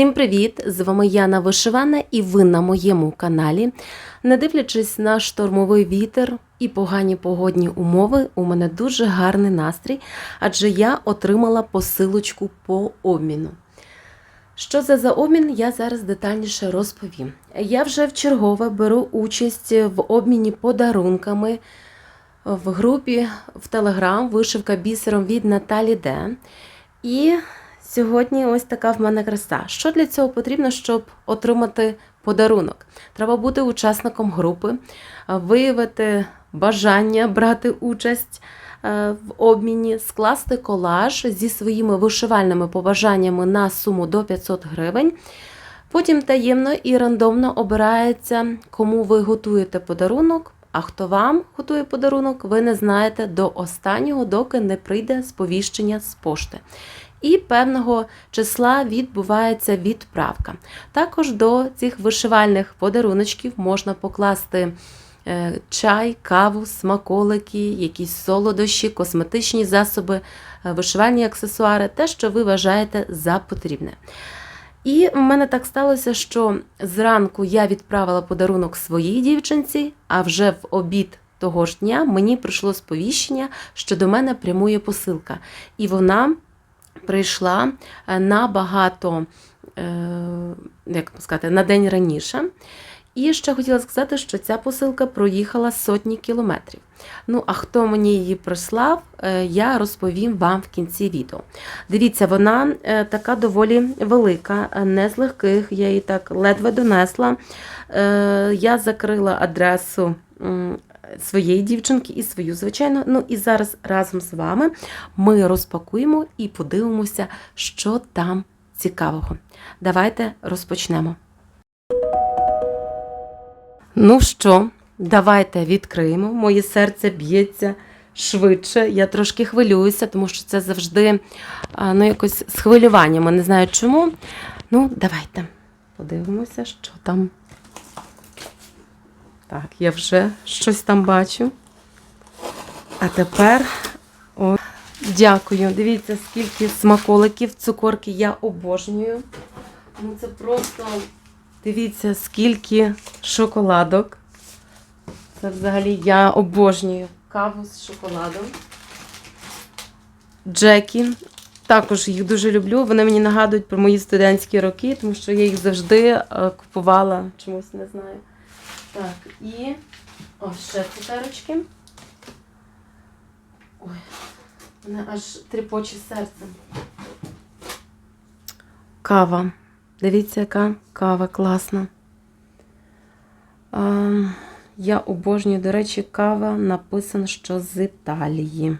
Всім привіт! З вами Яна Вишивана і ви на моєму каналі. Не дивлячись на штормовий вітер і погані погодні умови, у мене дуже гарний настрій, адже я отримала посилочку по обміну. Що це за обмін, я зараз детальніше розповім. Я вже в чергове беру участь в обміні подарунками в групі в Телеграм Вишивка бісером від Наталі Д. І сьогодні ось така в мене краса. Що для цього потрібно, щоб отримати подарунок? Треба бути учасником групи, виявити бажання брати участь е, в обміні, скласти колаж зі своїми вишивальними побажаннями на суму до 500 гривень. Потім таємно і рандомно обирається, кому ви готуєте подарунок. А хто вам готує подарунок, ви не знаєте до останнього, доки не прийде сповіщення з пошти. І певного числа відбувається відправка. Також до цих вишивальних подаруночків можна покласти е, чай, каву, смаколики, якісь солодощі, косметичні засоби, е, вишивальні аксесуари, те, що ви вважаєте за потрібне. І в мене так сталося, що зранку я відправила подарунок своїй дівчинці, а вже в обід того ж дня мені прийшло сповіщення, що до мене прямує посилка. І вона прийшла е, набагато, е, як сказати, на день раніше. І ще хотіла сказати, що ця посилка проїхала сотні кілометрів. Ну, а хто мені її прислав, е, я розповім вам в кінці відео. Дивіться, вона така доволі велика, не з легких, я її так ледве донесла. Я закрила адресу своєї дівчинки і свою, звичайно. Ну і зараз разом з вами ми розпакуємо і подивимося, що там цікавого. Давайте розпочнемо. Ну що, давайте відкриємо. Моє серце б'ється швидше. Я трошки хвилююся, тому що це завжди ну, якось з хвилюванням. Не знаю чому. Ну, давайте подивимося, що там. Так, я вже щось там бачу. А тепер о, дякую. Дивіться, скільки смаколиків, цукорки я обожнюю. Ну, це просто дивіться, скільки шоколадок. Це взагалі я обожнюю каву з шоколадом. Джекі. Також їх дуже люблю. Вони мені нагадують про мої студентські роки, тому що я їх завжди е, купувала чомусь, не знаю. Так, і ось ще цукерочки. Ой, мене аж тріпоче серце. Кава. Дивіться, яка кава класна. А, я обожнюю, до речі, кава написано, що з Італії.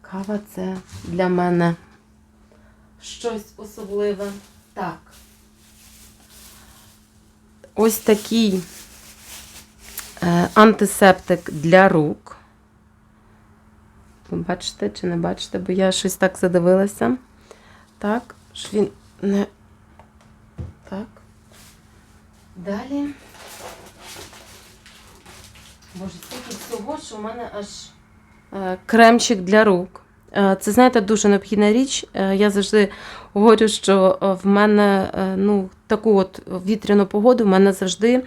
Кава це для мене щось особливе. Так. Ось такий е, антисептик для рук. Бачите чи не бачите, бо я щось так задивилася. Так, що він не. Так. Далі. Боже, стільки всього, що в мене аж е, кремчик для рук. Е, Це, знаєте, дуже необхідна річ. Е, Я завжди говорю, що е, в мене ну, таку от вітряну погоду в мене завжди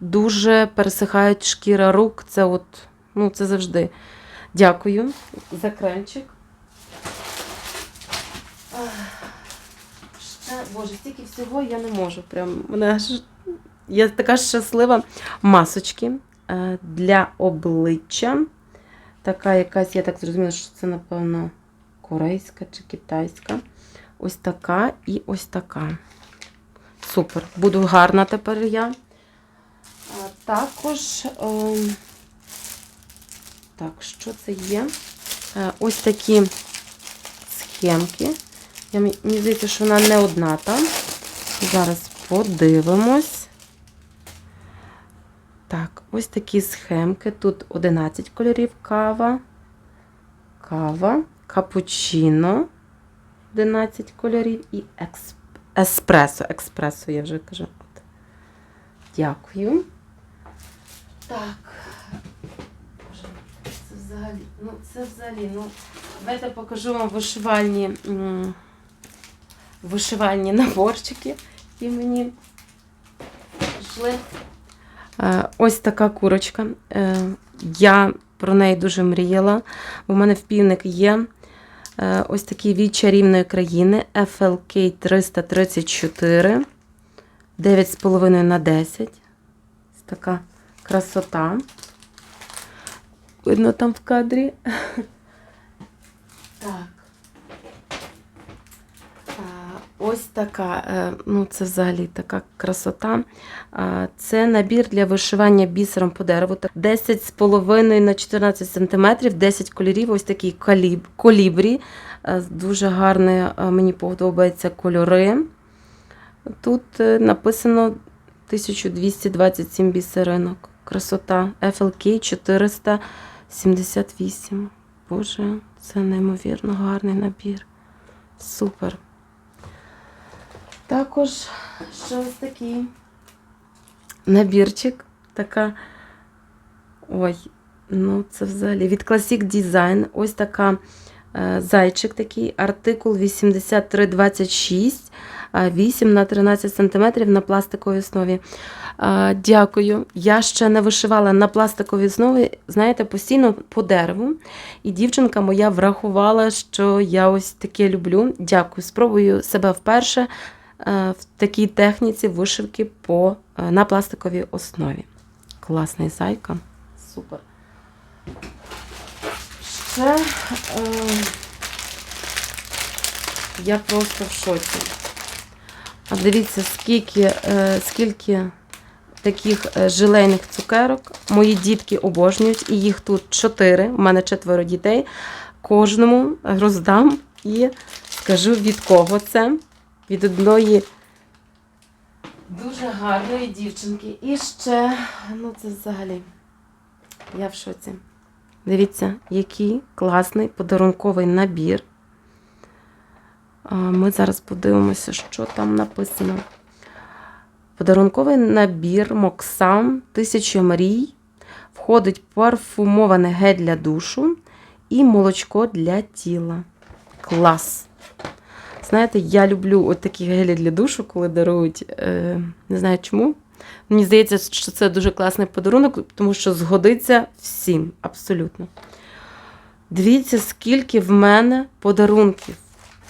дуже пересихають шкіра рук. Це от, ну, це завжди. Дякую за кремчик. Ах, Ще, боже, стільки всього я не можу. Прям мене аж я така щаслива. Масочки для обличчя. Така якась, я так зрозуміла, що це, напевно, корейська чи китайська. Ось така і ось така. Супер. Буду гарна тепер я. Також, ем, так, що це є? Е, ось такі схемки. Я, мені здається, що вона не одна там. Зараз подивимось. Ось такі схемки. Тут 11 кольорів кава, кава, капучино, 11 кольорів і еспресо. Еспресо, я вже кажу. От. Дякую. Так. Це взагалі, ну це взагалі, ну, давайте покажу вам вишивальні вишивальні наборчики, які мені йшли. Е, Ось така курочка. Е, Я про неї дуже мріяла. У мене в півник є е, ось такий від чарівної країни FLK 334. 9,5 на 10. Ось така красота. Видно там в кадрі. Так. А, Ось така, е, ну це взагалі така красота. Це набір для вишивання бісером по дереву. 10,5 на 14 см, 10 кольорів, ось коліб, колібрі. Е, Дуже гарні, е, мені подобаються кольори. Тут е, написано 1227 бісеринок. Красота. FLK 478. Боже, це неймовірно гарний набір. Супер. Також ще ось такий набірчик. Така. Ой, ну це взагалі від Classic Design. Ось така е, зайчик такий, артикул 8326, е, 8 на 13 см на пластиковій основі. Е, Дякую. Я ще не вишивала на пластиковій основі, знаєте, постійно по дереву. І дівчинка моя врахувала, що я ось таке люблю. Дякую. Спробую себе вперше в такій техніці вишивки по, е, на пластиковій основі. Класний зайка. Супер. Ще е, я просто в шоці. А дивіться, скільки, е, скільки таких е, желейних цукерок мої дітки обожнюють, і їх тут чотири. У мене четверо дітей. Кожному роздам і скажу від кого це. Від одної дуже гарної дівчинки. І ще, ну це взагалі, я в шоці. Дивіться, який класний подарунковий набір. Ми зараз подивимося, що там написано. Подарунковий набір Моксам Тисяча мрій. Входить парфумоване гель для душу і молочко для тіла. Клас! Знаєте, я люблю от такі гелі для душу, коли дарують. Е, не знаю чому. Мені здається, що це дуже класний подарунок, тому що згодиться всім, абсолютно. Дивіться, скільки в мене подарунків.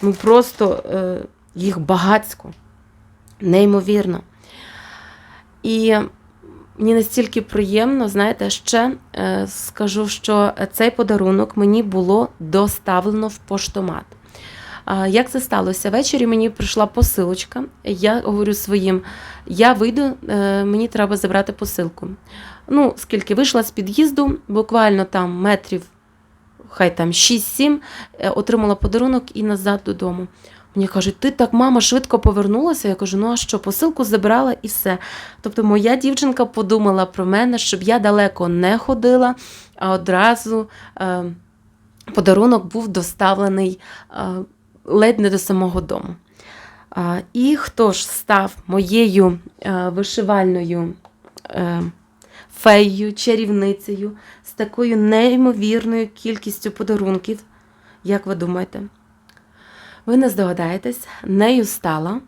Ну просто е, їх багацько. Неймовірно. І мені настільки приємно, знаєте, ще е, скажу, що цей подарунок мені було доставлено в поштомат. Як це сталося? Ввечері мені прийшла посилочка. Я говорю своїм, я вийду, е, мені треба забрати посилку. Ну, скільки вийшла з під'їзду, буквально там метрів, хай там 6-7, е, отримала подарунок і назад додому. Мені кажуть, ти так, мама, швидко повернулася. Я кажу, ну а що, посилку забрала і все. Тобто, моя дівчинка подумала про мене, щоб я далеко не ходила, а одразу е, подарунок був доставлений е, ледь не до самого дому. І хто ж став моєю е, вишивальною е, феєю, чарівницею з такою неймовірною кількістю подарунків? Як ви думаєте? Ви не здогадаєтесь, нею стала.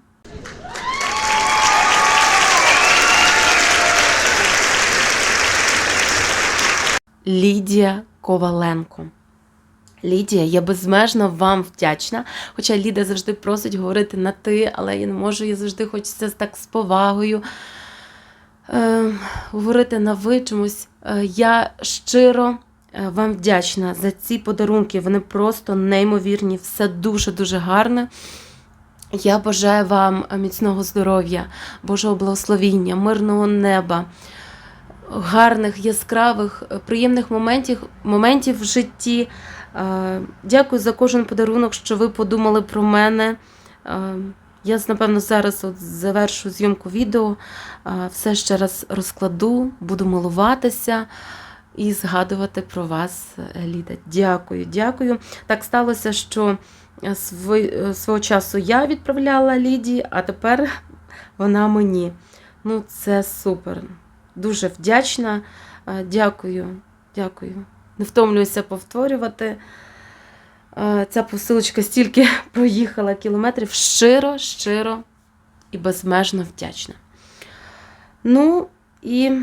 Лідія Коваленко. Лідія, я безмежно вам вдячна. Хоча Ліда завжди просить говорити на ти, але я не можу, я завжди хочеться так з повагою е, говорити на ви чомусь. Е, я щиро е, вам вдячна за ці подарунки. Вони просто неймовірні, все дуже-дуже гарне. Я бажаю вам міцного здоров'я, Божого благословіння, мирного неба, гарних, яскравих, е, приємних моментів, моментів в житті. Е, Дякую за кожен подарунок, що ви подумали про мене. Е, Я, напевно, зараз от завершу зйомку відео, е, все ще раз розкладу, буду милуватися і згадувати про вас, Ліда. Дякую, дякую. Так сталося, що свого часу я відправляла Ліді, а тепер вона мені. Ну, це супер. Дуже вдячна. Дякую, дякую. Не втомлююся повторювати. е, ця посилочка стільки проїхала кілометрів. Щиро, щиро і безмежно вдячна. Ну і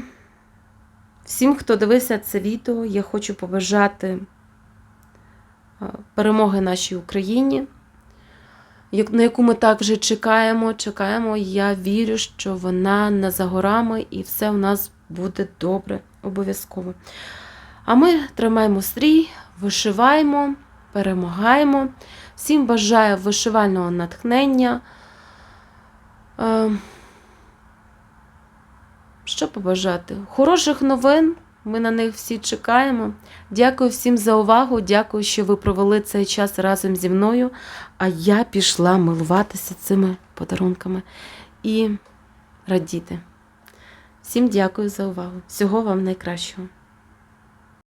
всім, хто дивився це відео, я хочу побажати е, перемоги нашій Україні, на яку ми так вже чекаємо, чекаємо. Я вірю, що вона не за горами і все у нас буде добре, обов'язково. А ми тримаємо стрій, вишиваємо, перемагаємо. Всім бажаю вишивального натхнення. Е, Що побажати? Хороших новин. Ми на них всі чекаємо. Дякую всім за увагу. Дякую, що ви провели цей час разом зі мною. А я пішла милуватися цими подарунками і радіти. Всім дякую за увагу. Всього вам найкращого.